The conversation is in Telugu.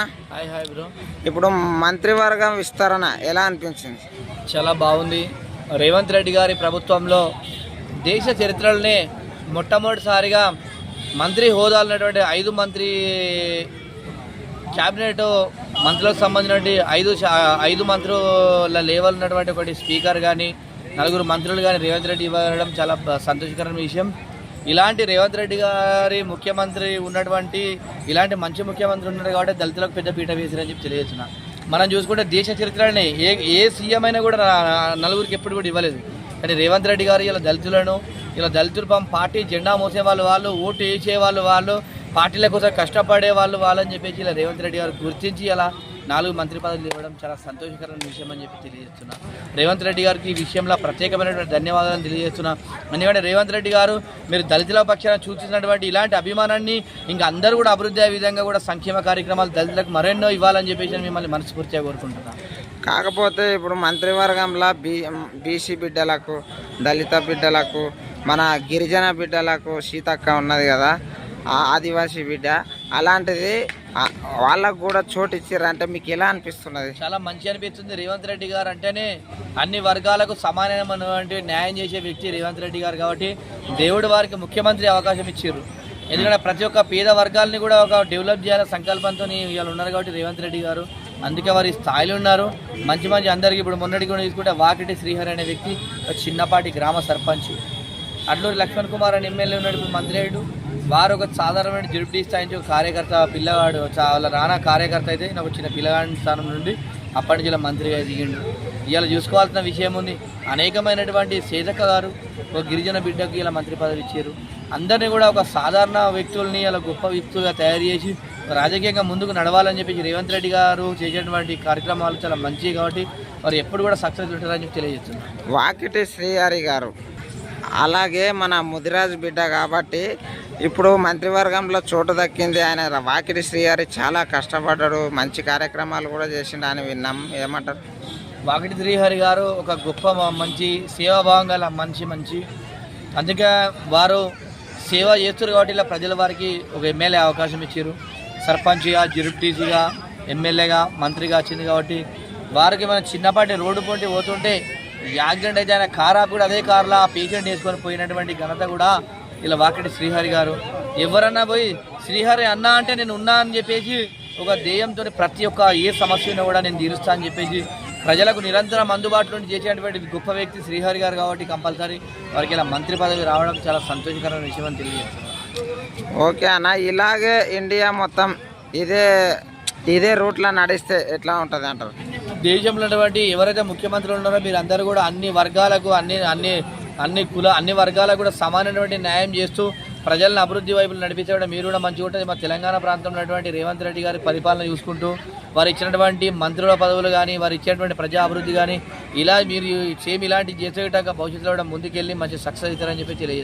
Hi hi bro. ఇప్పుడు మంత్రివర్గం విస్తరణ ఎలా అనిపించింది? చాలా బాగుంది. రేవంత్ రెడ్డి గారి ప్రభుత్వంలో దేశ చరిత్రలోనే మొట్టమొదటిసారిగా మంత్రి హోదాలు ఉన్నటువంటి ఐదు మంత్రి క్యాబినెట్ మంత్రులకు సంబంధించినటువంటి ఐదు ఐదు మంత్రుల లేవల్ ఉన్నటువంటి ఒకటి స్పీకర్ కానీ నలుగురు మంత్రులు కానీ రేవంత్ రెడ్డి ఇవ్వడం చాలా సంతోషకరమైన విషయం. ఇలాంటి రేవంత్ రెడ్డి గారి ముఖ్యమంత్రి ఉన్నటువంటి ఇలాంటి మంచి ముఖ్యమంత్రి ఉన్నాడు కాబట్టి దళితులకు పెద్ద పీట వేసిరని చెప్పి తెలియజేస్తున్నా. మనం చూసుకుంటే దేశ చరిత్రని ఏ ఏ సీఎం అయినా కూడా నలుగురికి ఎప్పుడు కూడా ఇవ్వలేదు. కానీ రేవంత్ రెడ్డి గారు ఇలా దళితులను ఇలా దళితులు పాపం పార్టీ జెండా మోసే వాళ్ళు వాళ్ళు ఓటు వేసే వాళ్ళు వాళ్ళు పార్టీల కోసం కష్టపడే వాళ్ళు వాళ్ళని చెప్పేసి ఇలా రేవంత్ రెడ్డి గారు గుర్తించి ఇలా నాలుగు మంత్రి పదవులు ఇవ్వడం చాలా సంతోషకరమైన విషయం అని చెప్పి తెలియజేస్తున్నా. రేవంత్ రెడ్డి గారికి ఈ విషయంలో ప్రత్యేకమైనటువంటి ధన్యవాదాలను తెలియజేస్తున్నా. ఎందుకంటే రేవంత్ రెడ్డి గారు మీరు దళితుల పక్షాన చూపించినటువంటి ఇలాంటి అభిమానాన్ని ఇంకా అందరూ కూడా అభివృద్ధి అయ్యే విధంగా కూడా సంక్షేమ కార్యక్రమాలు దళితులకు మరెన్నో ఇవ్వాలని చెప్పేసి మిమ్మల్ని మనస్ఫూర్తిగా కోరుకుంటున్నాను కాకపోతే ఇప్పుడు మంత్రివర్గంలో బీ బీసీ బిడ్డలకు దళిత బిడ్డలకు మన గిరిజన బిడ్డలకు సీతక్క ఉన్నది కదా ఆ ఆదివాసీ బిడ్డ. అలాంటిది వాళ్ళకు కూడా చోటు ఇచ్చారంటే మీకు ఎలా అనిపిస్తున్నది? చాలా మంచి అనిపిస్తుంది. రేవంత్ రెడ్డి గారు అంటేనే అన్ని వర్గాలకు సమానమైనటువంటి న్యాయం చేసే వ్యక్తి రేవంత్ రెడ్డి గారు కాబట్టి దేవుడు వారికి ముఖ్యమంత్రి అవకాశం ఇచ్చారు ఎందుకంటే ప్రతి ఒక్క పేద వర్గాలని కూడా ఒక డెవలప్ చేయాలనే సంకల్పంతో ఇవాళ ఉన్నారు కాబట్టి రేవంత్ రెడ్డి గారు. అందుకే వారి స్థాయిలో ఉన్నారు. మంచి మంచి అందరికీ ఇప్పుడు మొన్నటి కూడా తీసుకుంటే వాకిటి శ్రీహరి అనే వ్యక్తి ఒక చిన్నపాటి గ్రామ సర్పంచ్. అడ్లూరి లక్ష్మణ్ కుమార్ అని ఎమ్మెల్యే ఉన్నాడు ఇప్పుడు మంత్రి అయ్యాడు. వారు ఒక సాధారణమైన జడ్పీ స్థాయి నుంచి ఒక కార్యకర్త పిల్లవాడు వాళ్ళ రానా కార్యకర్త అయితే నాకు చిన్న పిల్లగాడి స్థానం నుండి అప్పటి నుంచి ఇలా మంత్రిగా దిగిండు. ఇవాళ చూసుకోవాల్సిన విషయం ఉంది. అనేకమైనటువంటి సేదక్క గారు ఒక గిరిజన బిడ్డకు ఇలా మంత్రి పదవి ఇచ్చారు. అందరినీ కూడా ఒక సాధారణ వ్యక్తుల్ని ఇలా గొప్ప వ్యక్తులుగా తయారు చేసి రాజకీయంగా ముందుకు నడవాలని చెప్పి రేవంత్ రెడ్డి గారు చేసేటువంటి కార్యక్రమాలు చాలా మంచివి కాబట్టి వారు ఎప్పుడు కూడా సక్సెస్ ఉంటారని చెప్పి తెలియజేస్తున్నారు వాకిటి శ్రీహరి గారు అలాగే మన ముదిరాజు బిడ్డ కాబట్టి ఇప్పుడు మంత్రివర్గంలో చోటు దక్కింది. ఆయన వాకిటి శ్రీహరి చాలా కష్టపడ్డాడు. మంచి కార్యక్రమాలు కూడా చేసిండు అని విన్నాం ఏమంటారు? వాకిటి శ్రీహరి గారు ఒక గొప్ప మంచి సేవాభావం గల మంచి. మంచి అందుకే వారు సేవ చేస్తారు కాబట్టి ఇలా ప్రజల వారికి ఒక ఎమ్మెల్యే అవకాశం ఇచ్చారు సర్పంచ్గా జుడిటీసీగా ఎమ్మెల్యేగా మంత్రిగా వచ్చింది కాబట్టి వారికి మన చిన్నపాటి రోడ్డు పొంటి పోతుంటే యాక్సిడెంట్ అయితే ఆయన కార్ ఆపి కూడా అదే కారులో ఆ పేషెంట్ వేసుకొని పోయినటువంటి ఘనత కూడా ఇలా వాకిటి శ్రీహరి గారు ఎవరన్నా పోయి శ్రీహరి అన్నా అంటే నేను ఉన్నా అని చెప్పేసి ఒక ధ్యేయంతో ప్రతి ఒక్క ఏ సమస్య ఉన్నా కూడా నేను తీరుస్తా అని చెప్పేసి ప్రజలకు నిరంతరం అందుబాటులో చేసేటువంటి గొప్ప వ్యక్తి శ్రీహరి గారు కాబట్టి కంపల్సరీ వారికి ఇలా మంత్రి పదవి రావడం చాలా సంతోషకరమైన విషయం అని ఓకే అన్న ఇలాగే ఇండియా మొత్తం ఇదే ఇదే రూట్లో నడిస్తే ఎట్లా ఉంటుంది అంటారు? దేశంలో ఉన్నటువంటి ఎవరైతే ముఖ్యమంత్రులు ఉన్నారో మీరు అందరూ కూడా అన్ని వర్గాలకు అన్ని అన్ని అన్ని కుల అన్ని వర్గాలకు కూడా సమానమైనటువంటి న్యాయం చేస్తూ ప్రజలను అభివృద్ధి వైపు నడిపించడం మీరు కూడా మంచిగా ఉంటుంది మా తెలంగాణ ప్రాంతంలో ఉన్నటువంటి రేవంత్ రెడ్డి గారి పరిపాలన చూసుకుంటూ వారు ఇచ్చినటువంటి మంత్రుల పదవులు కానీ వారు ఇచ్చినటువంటి ప్రజా అభివృద్ధి కానీ ఇలా మీరు సేమ్ ఇలాంటి చేసేటాక భవిష్యత్తులో కూడా ముందుకెళ్ళి మంచి సక్సెస్ అవుతారని చెప్పి తెలియజేస్తారు